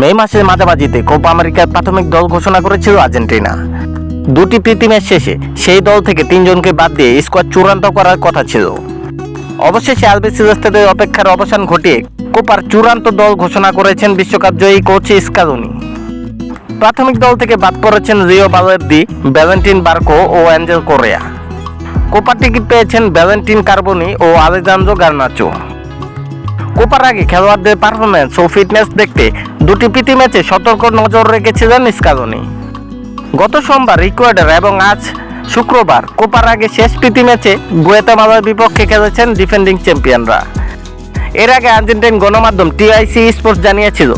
মে মাসের মাঝামাঝিতে কোপা আমেরিকার প্রাথমিক দল ঘোষণা করেছিল আর্জেন্টিনা। দুটি প্রীতি ম্যাচ শেষে সেই দল থেকে তিনজনকে বাদ দিয়ে স্কোয়াড চূড়ান্ত করার কথা ছিল। অবশেষে আলবেসিলেস্তাদের অপেক্ষার অবসান ঘটিয়ে কোপার চূড়ান্ত দল ঘোষণা করেছেন বিশ্বকাপ জয়ী কোচ স্কাদুনি প্রাথমিক দল থেকে বাদ পড়েছেন রিও বালের্দি, ভ্যালেন্টিন বার্কো ও অ্যাঞ্জেল কোরিয়া কোপার টিকিট পেয়েছেন ভ্যালেন্টিন কার্বনি ও আলেজান্দ্রো গার্নাচো। কোপার আগে খেলোয়াড়দের পারফরমেন্স ও ফিটনেস দেখতে দুটি প্রীতি ম্যাচে সতর্ক নজর রেখেছিলেন স্কাদনি গত সোমবার ইকুয়েডর এবং আজ শুক্রবার কোপার আগে শেষ প্রীতি ম্যাচে গুয়েতামালার বিপক্ষে খেলেছেন ডিফেন্ডিং চ্যাম্পিয়নরা এর আগে আর্জেন্টাইন গণমাধ্যম টিআইসি স্পোর্টস জানিয়েছিল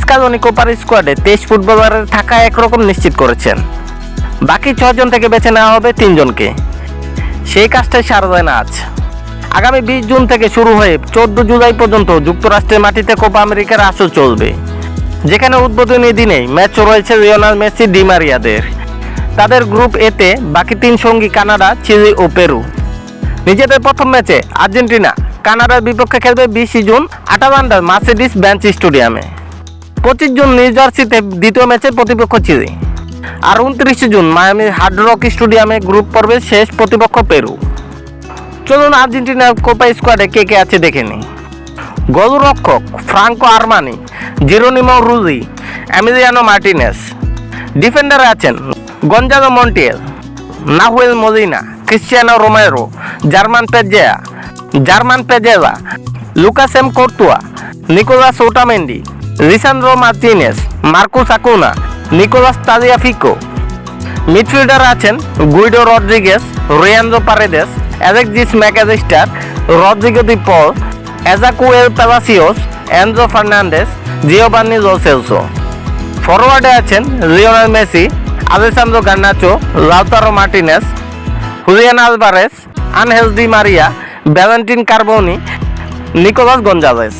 স্কালনি কোপার স্কোয়াডে তেইশ ফুটবলারের থাকা একরকম নিশ্চিত করেছেন। বাকি ছজন থেকে বেছে নেওয়া হবে তিনজনকে। সেই কাজটাই সারা যায় না আজ। আগামী বিশ জুন থেকে শুরু হয়ে চোদ্দ জুলাই পর্যন্ত যুক্তরাষ্ট্রের মাটিতে কোপা আমেরিকার আসর চলবে। যেখানে উদ্বোধনী দিনেই ম্যাচ রয়েছে লিওনাল মেসি ডিমারিয়াদের তাদের গ্রুপ এতে বাকি তিন সঙ্গী কানাডা, চিলি ও পেরু। নিজেদের প্রথম ম্যাচে আর্জেন্টিনা, কানাডার বিপক্ষে খেলবে বিশে জুন আটালান্ডার মার্সিডিস বেঞ্চ স্টেডিয়ামে। পঁচিশ জুন নিউ জার্সিতে দ্বিতীয় ম্যাচে প্রতিপক্ষ চিলি। আর উনত্রিশে জুন মায়ামির হার্ড রক স্টেডিয়ামে গ্রুপ পর্বের শেষ প্রতিপক্ষ পেরু। চলুন আর্জেন্টিনার কোপা স্কোয়াডে কে কে আছে দেখে নিই। গোলরক্ষক Franco Armani, Geronimo Rulli, Emiliano Martinez. ডিফেন্ডারে আছেন Gonzalo Montiel, Nahuel Molina, Cristiano Romero German Pezzella, German Pezzella Lucas M Quarta, Nicolas Otamendi Lisandro Martinez, Marcos Acuna, Nicolas Tagliafico. Midfielder আছেন Guido Rodriguez Leandro Paredes Alexis Mac Allister Rodrigo De Paul, Ezequiel Palacios Enzo Fernandez Giovani Lo Celso. ফরওয়ার্ডে আছেন Lionel Messi, Alejandro Garnacho, Lautaro Martinez, Julian Alvarez, Angel Di Maria, Valentin Carboni, Nicolas Gonzalez.